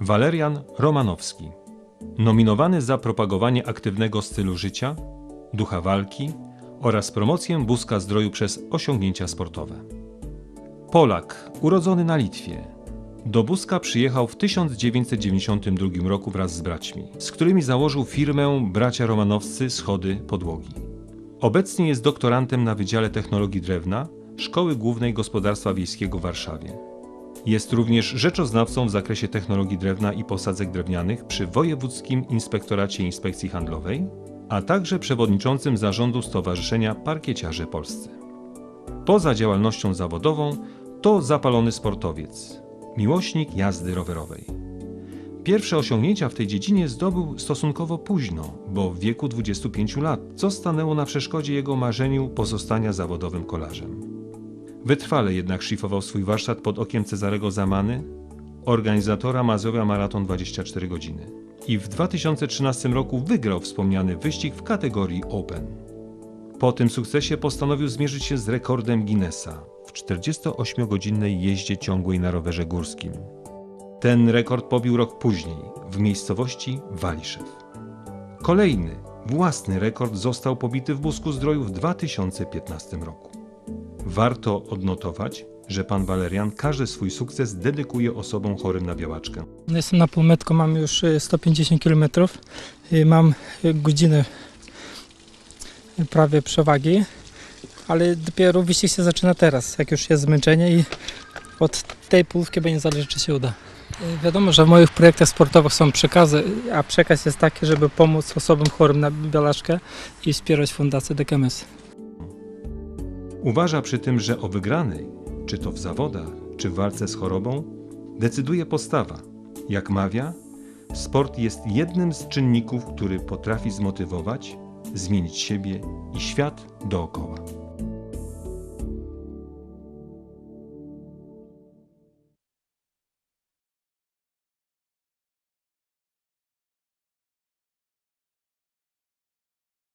Walerian Romanowski. Nominowany za propagowanie aktywnego stylu życia, ducha walki oraz promocję Buzka Zdroju przez osiągnięcia sportowe. Polak, urodzony na Litwie. Do Buzka przyjechał w 1992 roku wraz z braćmi, z którymi założył firmę Bracia Romanowscy Schody Podłogi. Obecnie jest doktorantem na Wydziale Technologii Drewna Szkoły Głównej Gospodarstwa Wiejskiego w Warszawie. Jest również rzeczoznawcą w zakresie technologii drewna i posadzek drewnianych przy Wojewódzkim Inspektoracie Inspekcji Handlowej, a także przewodniczącym zarządu Stowarzyszenia Parkieciarze Polscy. Poza działalnością zawodową to zapalony sportowiec, miłośnik jazdy rowerowej. Pierwsze osiągnięcia w tej dziedzinie zdobył stosunkowo późno, bo w wieku 25 lat, co stanęło na przeszkodzie jego marzeniu pozostania zawodowym kolarzem. Wytrwale jednak szlifował swój warsztat pod okiem Cezarego Zamany, organizatora Mazowia Maraton 24 godziny. I w 2013 roku wygrał wspomniany wyścig w kategorii Open. Po tym sukcesie postanowił zmierzyć się z rekordem Guinnessa w 48-godzinnej jeździe ciągłej na rowerze górskim. Ten rekord pobił rok później w miejscowości Waliszew. Kolejny, własny rekord został pobity w Busku Zdroju w 2015 roku. Warto odnotować, że pan Walerian każdy swój sukces dedykuje osobom chorym na białaczkę. Jestem na półmetku, mam już y, 150 km. y, Mam y, godzinę prawie przewagi, ale dopiero wyścig się zaczyna teraz, jak już jest zmęczenie i od tej połówki będzie zależeć, czy się uda. Wiadomo, że w moich projektach sportowych są przekazy, a przekaz jest taki, żeby pomóc osobom chorym na białaczkę i wspierać fundację DKMS. Uważa przy tym, że o wygranej, czy to w zawodach, czy w walce z chorobą, decyduje postawa. Jak mawia, sport jest jednym z czynników, który potrafi zmotywować, zmienić siebie i świat dookoła.